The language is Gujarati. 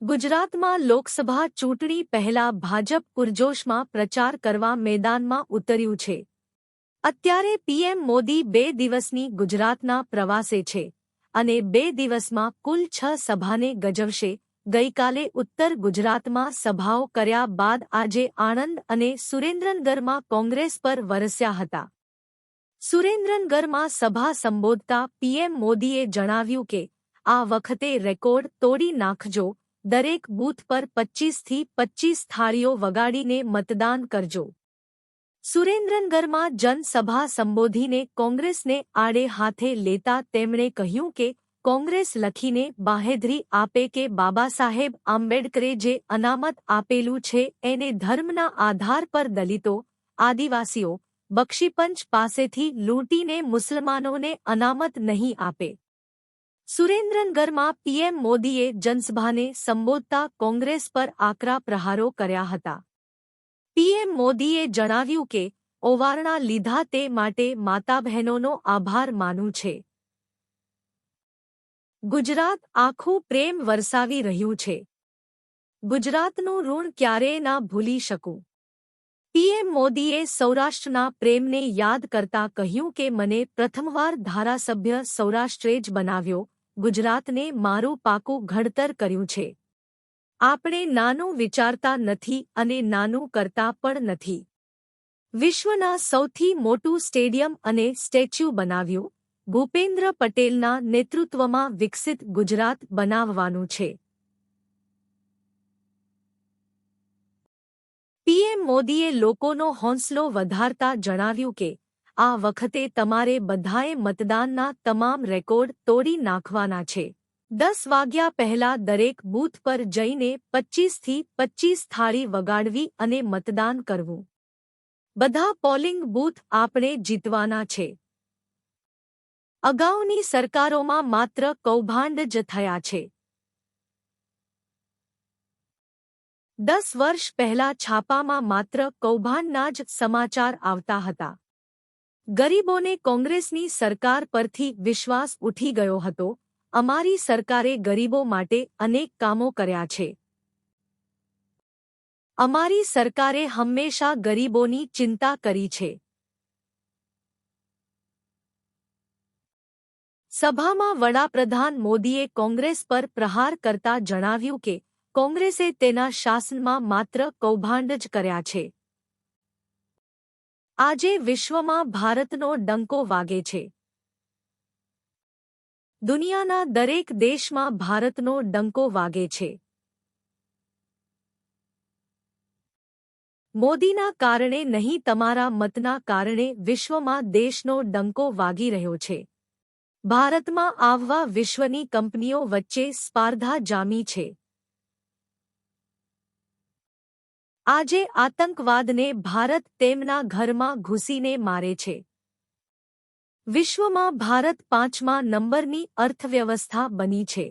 ગુજરાતમાં લોકસભા ચૂંટણી પહેલા ભાજપ પુરજોશમાં પ્રચાર કરવા મેદાનમાં ઉતર્યું છે. અત્યારે પીએમ મોદી બે દિવસની ગુજરાતના પ્રવાસે છે અને બે દિવસમાં કુલ છ સભાને ગજવશે. ગઈકાલે ઉત્તર ગુજરાતમાં સભાઓ કર્યા બાદ આજે આણંદ અને સુરેન્દ્રનગરમાં કોંગ્રેસ પર વરસ્યા હતા. સુરેન્દ્રનગરમાં સભા સંબોધતા પીએમ મોદીએ જણાવ્યું કે, આ વખતે રેકોર્ડ તોડી નાખજો દરેક બૂથ પર પચ્ચીસથી પચ્ચીસ થાળીઓ વગાડીને મતદાન કરજો સુરેન્દ્રનગરમાં જનસભા સંબોધીને કોંગ્રેસને આડે હાથે લેતા તેમણે કહ્યું કે કોંગ્રેસ લખીને બાહેધરી આપે કે બાબાસાહેબ આંબેડકરે જે અનામત આપેલું છે એને ધર્મના આધાર પર દલિતો આદિવાસીઓ બક્ષીપંચ પાસેથી લૂંટીને મુસલમાનોને અનામત નહીં આપે સુરેન્દ્રનગરમાં પીએમ મોદીએ જનસભાને સંબોધતા કોંગ્રેસ પર આકરા પ્રહારો કર્યા હતા. પીએમ મોદીએ જણાવ્યું કે, ઓવારણા લીધા તે માટે માતા બહેનોનો આભાર માનું છે. ગુજરાત આખું પ્રેમ વરસાવી રહ્યું છે. ગુજરાતનું ઋણ ક્યારેય ના ભૂલી શકું પીએમ મોદીએ સૌરાષ્ટ્રના પ્રેમને યાદ કરતા કહ્યું કે, મને પ્રથમવાર ધારાસભ્ય સૌરાષ્ટ્રે જ બનાવ્યો. ગુજરાતને મારું પાકું ઘડતર કર્યું છે. આપણે નાનું વિચારતા નથી અને નાનું કરતા પણ નથી. વિશ્વના સૌથી મોટું સ્ટેડિયમ અને સ્ટેચ્યુ બનાવ્યું, ભૂપેન્દ્ર પટેલના નેતૃત્વમાં વિકસિત ગુજરાત બનાવવાનું છે. પીએમ મોદીએ લોકોનો હોંસલો વધારતા જણાવ્યું કે આ વખતે તમારે બધાએ મતદાનના તમામ રેકોર્ડ તોડી નાખવાના છે. દસ વાગ્યા પહેલા દરેક બૂથ પર જઈને પચ્ચીસથી પચ્ચીસ થાળી વગાડવી અને મતદાન કરવું. બધા પોલિંગ બૂથ આપણે જીતવાના છે. અગાઉની સરકારોમાં માત્ર કૌભાંડ જ થયા છે. દસ વર્ષ પહેલા છાપામાં માત્ર કૌભાંડના જ સમાચાર આવતા હતા. ગરીબોને કોંગ્રેસની સરકાર પરથી વિશ્વાસ ઉઠી ગયો હતો. અમારી સરકારે ગરીબો માટે અનેક કામો કર્યા છે. અમારી સરકારે હંમેશા ગરીબોની ચિંતા કરી છે. સભામાં વડાપ્રધાન મોદીએ કોંગ્રેસ પર પ્રહાર કરતા જણાવ્યું કે, કોંગ્રેસે તેના શાસનમાં માત્ર કૌભાંડ જ કર્યા છે. આજે વિશ્વમાં ભારતનો ડંકો વાગે છે. દુનિયાના દરેક દેશમાં ભારતનો ડંકો વાગે છે. મોદીના કારણે નહીં, તમારા મતના કારણે વિશ્વમાં દેશનો ડંકો વાગી રહ્યો છે. ભારતમાં આવવા વિશ્વની કંપનીઓ વચ્ચે સ્પર્ધા જામી છે. આજે આતંકવાદને ભારત તેમના ઘરમાં ઘૂસીને મારે છે. વિશ્વમાં ભારત પાંચમા નંબરની અર્થવ્યવસ્થા બની છે.